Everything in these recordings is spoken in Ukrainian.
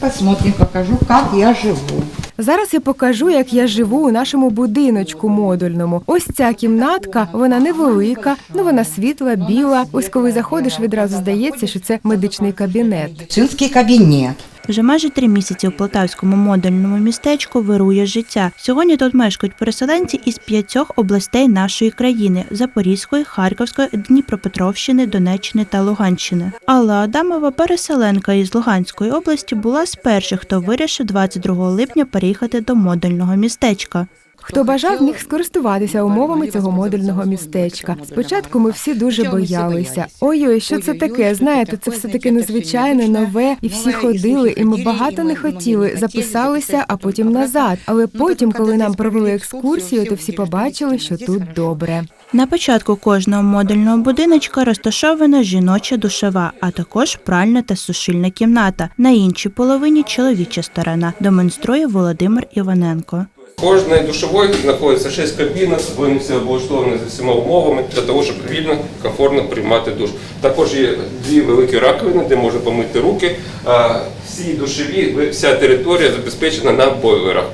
Посмотрим, покажу, як я живу. Зараз я покажу, як я живу у нашому будиночку модульному. Ось ця кімнатка, вона невелика, ну вона світла, біла. Ось коли заходиш, відразу здається, що це медичний кабінет. Медицинский кабинет. Вже майже три місяці у полтавському модульному містечку вирує життя. Сьогодні тут мешкають переселенці із п'ятьох областей нашої країни: Запорізької, Харківської, Дніпропетровщини, Донеччини та Луганщини. Алла Адамова, переселенка із Луганської області, була з перших, хто вирішив 22 липня переїхати до модульного містечка. Хто бажав, міг скористуватися умовами цього модульного містечка. Спочатку ми всі дуже боялися. Ой-ой, що це таке? Знаєте, це все таке незвичайне, нове, і всі ходили, і ми багато не хотіли. Записалися, а потім назад. Але потім, коли нам провели екскурсію, то всі побачили, що тут добре. На початку кожного модульного будиночка розташована жіноча душева, а також пральна та сушильна кімната. На іншій половині чоловіча сторона, демонструє Володимир Іваненко. Кожної душової знаходиться 6 кабінок, вони всі облаштовані з усіма умовами для того, щоб вільно, комфортно приймати душ. Також є дві великі раковини, де можна помити руки. Всі душові, вся територія забезпечена на бойлерах.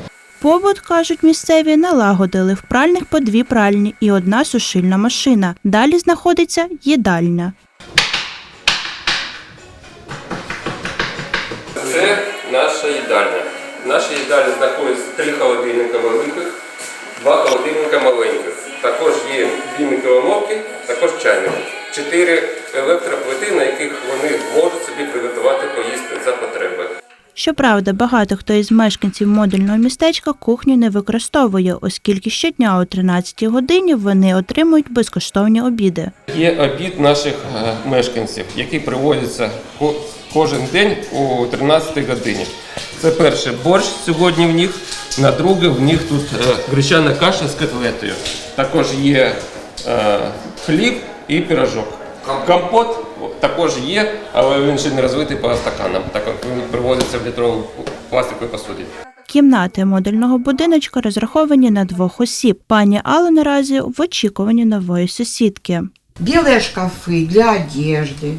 Побут, кажуть місцеві, налагодили в пральних по дві пральні і одна сушильна машина. Далі знаходиться їдальня. Це наша їдальня. В нашій їдальні знаходиться три холодильника великих, два холодильника маленьких. Також є дві мікроволновки, також чайник. Чотири електроплити, на яких вони Щоправда, багато хто із мешканців модульного містечка кухню не використовує, оскільки щодня о 13 годині вони отримують безкоштовні обіди. Є обід наших е, мешканців, який приводиться кожен день о 13 годині. Це перше борщ сьогодні в них, на друге в них тут е, гречана каша з котлетою. Також є е, хліб і пірожок. Компот також є, але він ще не розвитий по стаканам, так як він привозиться в літровій пластиковій посуді. Кімнати модульного будиночка розраховані на двох осіб. Пані Алла наразі в очікуванні нової сусідки. Белые шкафы для одежды.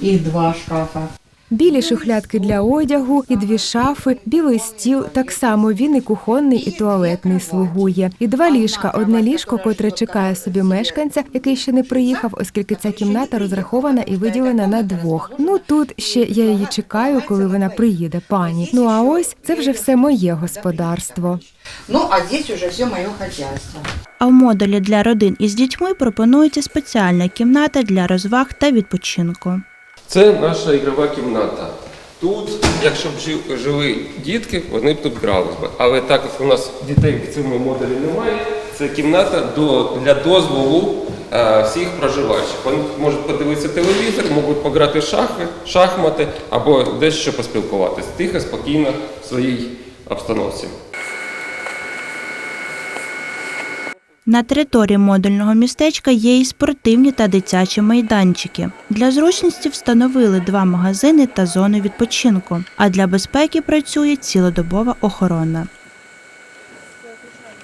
Их два шкафа. Білі шухлядки для одягу і дві шафи, білий стіл. Так само він і кухонний, і туалетний слугує. І два ліжка. Одне ліжко, котре чекає собі мешканця, який ще не приїхав, оскільки ця кімната розрахована і виділена на двох. Ну тут ще я її чекаю, коли вона приїде, пані. Ну а ось це вже все моє господарство. Ну, а здесь уже все мое хозяйство. А в модулі для родин із дітьми пропонується спеціальна кімната для розваг та відпочинку. Це наша ігрова кімната. Тут, якщо б жи- жили дітки, вони б тут грались би. Але так як у нас дітей в цьому модулі немає, це кімната до, для дозволу е, всіх проживаючих. Вони можуть подивитися телевізор, можуть пограти шахи, шахмати або дещо поспілкуватися. Тихо, спокійно в своїй обстановці. На території модульного містечка є і спортивні та дитячі майданчики. Для зручності встановили два магазини та зону відпочинку. А для безпеки працює цілодобова охорона.